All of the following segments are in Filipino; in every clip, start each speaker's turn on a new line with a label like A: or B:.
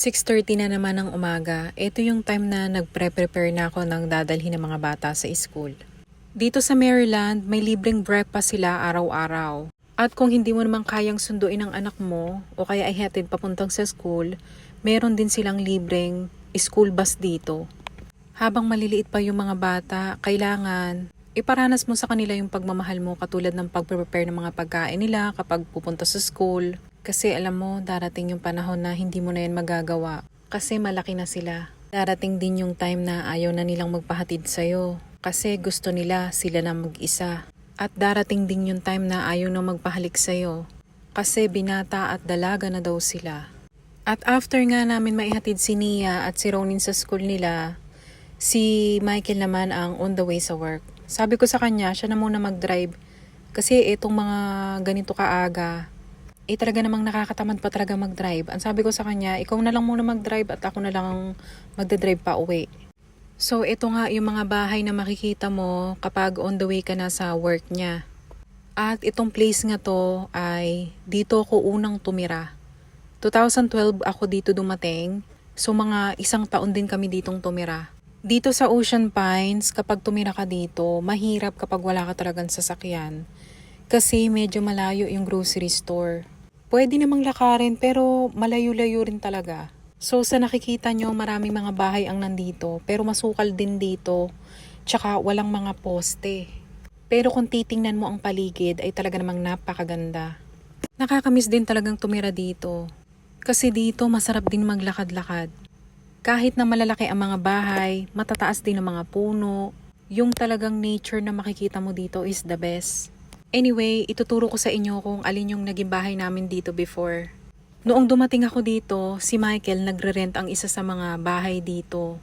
A: 6.30 na naman ng umaga, ito yung time na nagpre-prepare na ako ng dadalhin ng mga bata sa school. Dito sa Maryland, may libreng breakfast sila araw-araw. At kung hindi mo naman kayang sunduin ang anak mo o kaya ay hatid papuntang sa school, meron din silang libreng school bus dito. Habang maliliit pa yung mga bata, kailangan iparanas mo sa kanila yung pagmamahal mo katulad ng pag-prepare ng mga pagkain nila kapag pupunta sa school. Kasi alam mo, darating yung panahon na hindi mo na yan magagawa. Kasi malaki na sila. Darating din yung time na ayaw na nilang magpahatid sa'yo. Kasi gusto nila sila na mag-isa. At darating din yung time na ayaw na magpahalik sa'yo. Kasi binata at dalaga na daw sila. At after nga namin maihatid si Nia at si Ronin sa school nila, si Michael naman ang on the way sa work. Sabi ko sa kanya, siya na muna mag-drive. Kasi itong mga ganito kaaga, eh talaga namang nakakatamad pa talaga mag-drive. Ang sabi ko sa kanya, ikaw na lang muna mag-drive at ako na lang ang magdadrive pa uwi. So ito nga yung mga bahay na makikita mo kapag on the way ka na sa work niya. At itong place nga to ay dito ako unang tumira. 2012 ako dito dumating. So mga isang taon din kami ditong tumira. Dito sa Ocean Pines, kapag tumira ka dito, mahirap kapag wala ka talagang sasakyan. Kasi medyo malayo yung grocery store. Pwede namang lakarin pero malayo-layo rin talaga. So sa nakikita nyo, maraming mga bahay ang nandito pero masukal din dito. Tsaka walang mga poste. Pero kung titingnan mo ang paligid ay talaga namang napakaganda. Nakakamiss din talagang tumira dito. Kasi dito masarap din maglakad-lakad. Kahit na malalaki ang mga bahay, matataas din ang mga puno, yung talagang nature na makikita mo dito is the best. Anyway, ituturo ko sa inyo kung alin yung naging bahay namin dito before. Noong dumating ako dito, si Michael nagre-rent ang isa sa mga bahay dito.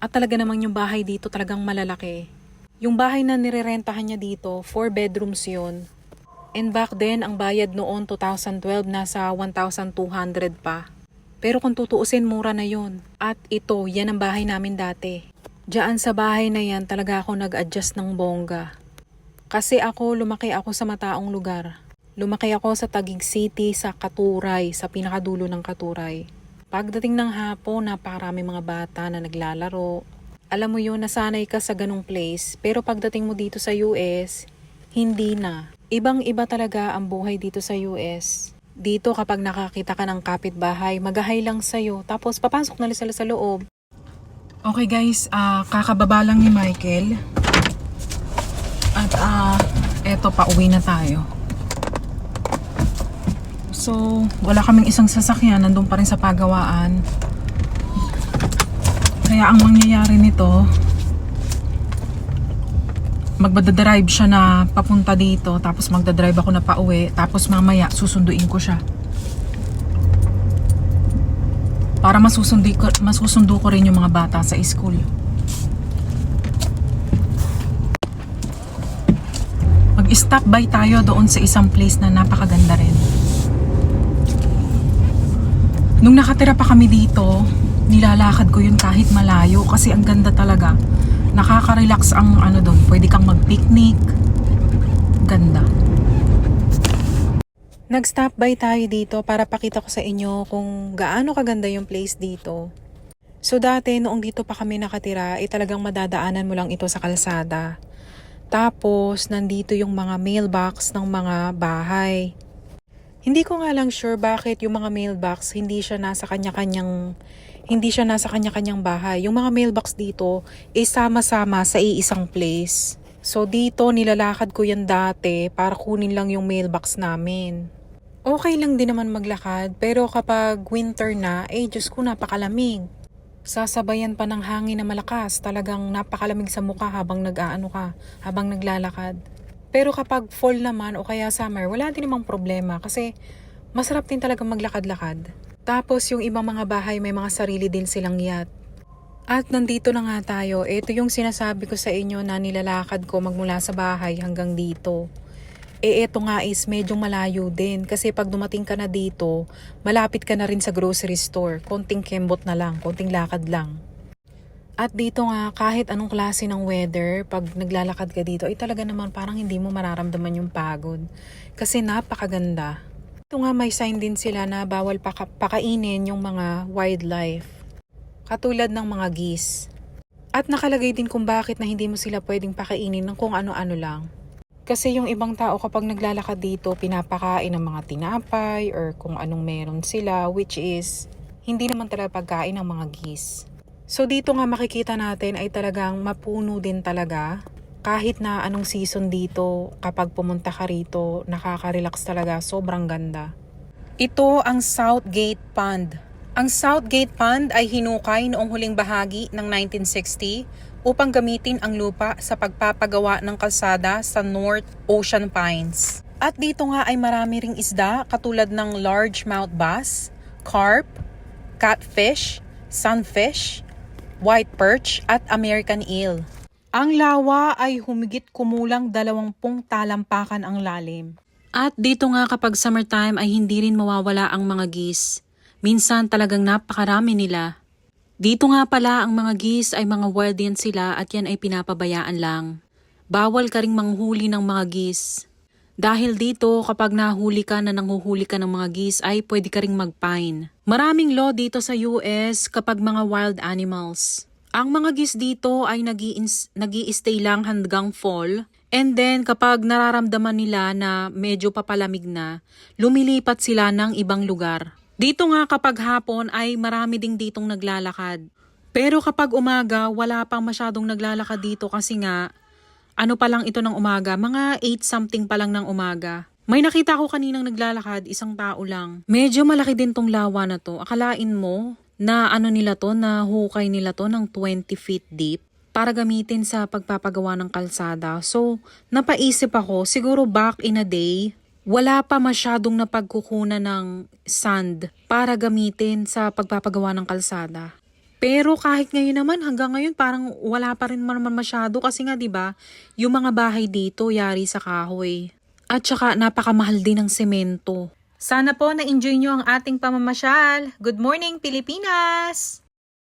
A: At talaga namang yung bahay dito talagang malalaki. Yung bahay na nirerentahan niya dito, 4 bedrooms yun. And back then, ang bayad noon 2012 nasa 1,200 pa. Pero kung tutuusin, mura na yun. At ito, yan ang bahay namin dati. Diyan sa bahay na yan, talaga ako nag-adjust ng bongga. Kasi ako, lumaki ako sa mataong lugar. Lumaki ako sa Taguig City, sa Katuray, sa pinakadulo ng Katuray. Pagdating ng hapon, napakarami mga bata na naglalaro. Alam mo yun, nasanay ka sa ganong place. Pero pagdating mo dito sa US, hindi na. Ibang-iba talaga ang buhay dito sa US. Dito kapag nakakita ka ng kapitbahay, magahay lang sa'yo. Tapos papasok na sila sa loob. Okay guys, ah kakababa lang ni Michael. At ah eto pa uwi na tayo. So, wala kaming isang sasakyan, nandun pa rin sa pagawaan. Kaya ang mangyayari nito, magdadrive siya na papunta dito, tapos magdadrive ako na pauwi, tapos mamaya susunduin ko siya. Para masusundo ko, masusundo ko rin yung mga bata sa school. Mag-stop by tayo doon sa isang place na napakaganda rin. Nung nakatira pa kami dito, nilalakad ko yun kahit malayo kasi ang ganda talaga. Nakaka-relax ang ano doon. Pwede kang mag-picnic. Ganda. Nag-stop by tayo dito para pakita ko sa inyo kung gaano kaganda yung place dito. So dati noong dito pa kami nakatira, eh talagang madadaanan mo lang ito sa kalsada. Tapos nandito yung mga mailbox ng mga bahay. Hindi ko nga lang sure bakit yung mga mailbox hindi siya nasa kanya-kanyang hindi siya nasa kanya-kanyang bahay. Yung mga mailbox dito is sama-sama sa iisang place. So dito nilalakad ko yan dati para kunin lang yung mailbox namin. Okay lang din naman maglakad pero kapag winter na, eh Diyos ko napakalamig. Sasabayan pa ng hangin na malakas, talagang napakalamig sa mukha habang nag-aano ka, habang naglalakad. Pero kapag fall naman o kaya summer, wala din namang problema kasi masarap din talaga maglakad-lakad. Tapos yung ibang mga bahay may mga sarili din silang yacht. At nandito na nga tayo, ito yung sinasabi ko sa inyo na nilalakad ko magmula sa bahay hanggang dito. Eh ito nga is medyo malayo din kasi pag dumating ka na dito, malapit ka na rin sa grocery store. Konting kembot na lang, konting lakad lang. At dito nga, kahit anong klase ng weather, pag naglalakad ka dito, ay talaga naman parang hindi mo mararamdaman yung pagod. Kasi napakaganda. Ito nga may sign din sila na bawal paka- pakainin yung mga wildlife. Katulad ng mga geese. At nakalagay din kung bakit na hindi mo sila pwedeng pakainin ng kung ano-ano lang. Kasi yung ibang tao kapag naglalakad dito, pinapakain ng mga tinapay or kung anong meron sila, which is hindi naman talaga pagkain ng mga geese. So dito nga makikita natin ay talagang mapuno din talaga. Kahit na anong season dito, kapag pumunta ka rito, nakaka-relax talaga, sobrang ganda. Ito ang Southgate Pond. Ang Southgate Pond ay hinukay noong huling bahagi ng 1960 upang gamitin ang lupa sa pagpapagawa ng kalsada sa North Ocean Pines. At dito nga ay marami ring isda katulad ng largemouth bass, carp, catfish, sunfish, white perch at American eel. Ang lawa ay humigit kumulang dalawampung talampakan ang lalim. At dito nga kapag summertime ay hindi rin mawawala ang mga geese. Minsan talagang napakarami nila. Dito nga pala ang mga geese ay mga wild yan sila at yan ay pinapabayaan lang. Bawal ka ring manghuli ng mga geese. Dahil dito kapag nahuli ka na nanghuhuli ka ng mga geese ay pwede ka ring mag-fine. Maraming law dito sa US kapag mga wild animals. Ang mga geese dito ay nag stay lang hanggang fall. And then kapag nararamdaman nila na medyo papalamig na, lumilipat sila ng ibang lugar. Dito nga kapag hapon ay marami ding ditong naglalakad. Pero kapag umaga, wala pang masyadong naglalakad dito kasi nga, ano pa lang ito ng umaga, mga 8 something pa lang ng umaga. May nakita ko kaninang naglalakad, isang tao lang. Medyo malaki din tong lawa na to. Akalain mo na ano nila to, na hukay nila to ng 20 feet deep para gamitin sa pagpapagawa ng kalsada. So, napaisip ako, siguro back in a day, wala pa masyadong napagkukunan ng sand para gamitin sa pagpapagawa ng kalsada. Pero kahit ngayon naman, hanggang ngayon parang wala pa rin naman masyado kasi nga 'di ba, yung mga bahay dito yari sa kahoy. At saka napakamahal din ng semento. Sana po na-enjoy nyo ang ating pamamasyal. Good morning, Pilipinas!